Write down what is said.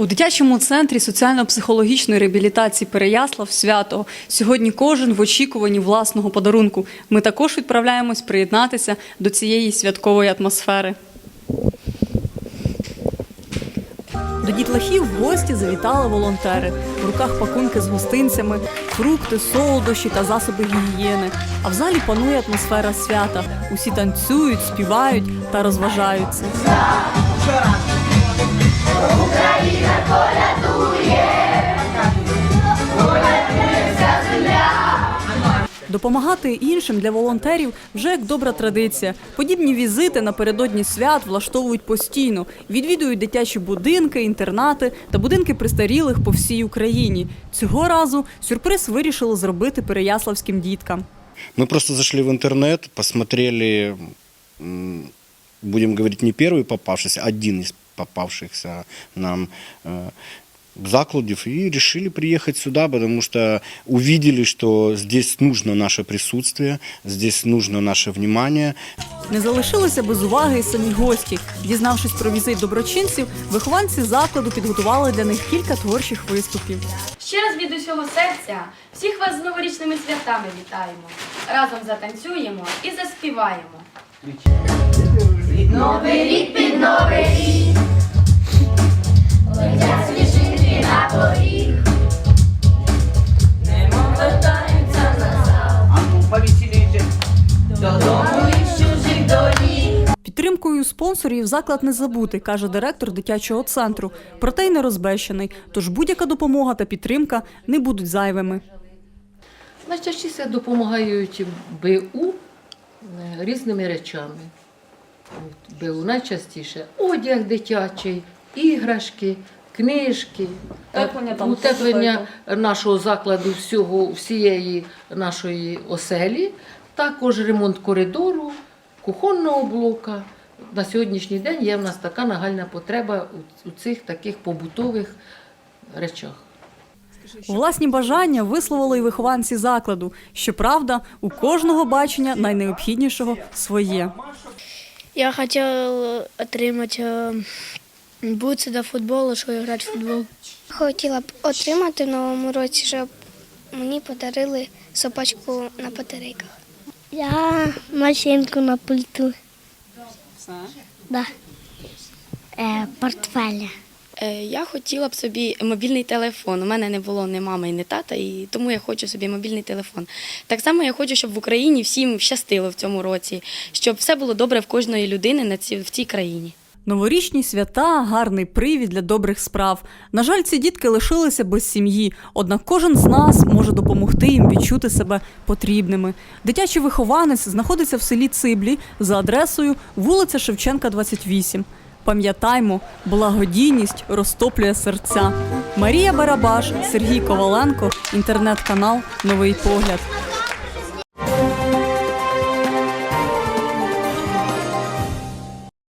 У дитячому центрі соціально-психологічної реабілітації Переяслав свято. Сьогодні кожен в очікуванні власного подарунку. Ми також відправляємось приєднатися до цієї святкової атмосфери. До дітлахів в гості завітали волонтери. В руках пакунки з гостинцями, фрукти, солодощі та засоби гігієни. А в залі панує атмосфера свята. Усі танцюють, співають та розважаються. Допомагати іншим для волонтерів вже як добра традиція. Подібні візити напередодні свят влаштовують постійно. Відвідують дитячі будинки, інтернати та будинки престарілих по всій Україні. Цього разу сюрприз вирішили зробити переяславським діткам. Мы просто зашли в интернет, посмотрели, м, будем говорить, не первый попавшийся, один из попавшихся нам э, закладов, и решили приехать сюда, потому что увидели, что здесь нужно наше присутствие, здесь нужно наше внимание. Не залишилися без уваги і самі гості. Дізнавшись про візит доброчинців, вихованці закладу підготували для них кілька творчих виступів. Ще раз від усього серця всіх вас з новорічними святами вітаємо. Разом затанцюємо і заспіваємо. Підтримкою спонсорів заклад не забутий, каже директор дитячого центру. Проте й не розбещений. Тож будь-яка допомога та підтримка не будуть зайвими. Найчастіше допомагають БУ е, різними речами. БУ найчастіше одяг дитячий, іграшки, книжки, Утеплення е, там, утеплення нашого закладу, всього, всієї нашої оселі, також ремонт коридору, кухонного блока. На сьогоднішній день є в нас така нагальна потреба у, цих таких побутових речах. Власні бажання висловили й вихованці закладу. Щоправда, у кожного бачення найнеобхіднішого своє. Я хотів отримати е, бутси до футболу, щоб грати в футбол. Хотіла б отримати в новому році, щоб мені подарили собачку на батарейках. Я машинку на пульту. Да. Е, портфеля. Е, Я хотіла б собі мобільний телефон. У мене не було ні мами, ні тата, і тому я хочу собі мобільний телефон. Так само я хочу, щоб в Україні всім щастило в цьому році, щоб все було добре в кожної людини на ці, в цій країні. Новорічні свята гарний привід для добрих справ. На жаль, ці дітки лишилися без сім'ї, однак кожен з нас може допомогти їм відчути себе потрібними. Дитячий вихованець знаходиться в селі Циблі за адресою вулиця Шевченка, 28. Пам'ятаймо, благодійність розтоплює серця. Марія Барабаш, Сергій Коваленко, інтернет-канал Новий погляд.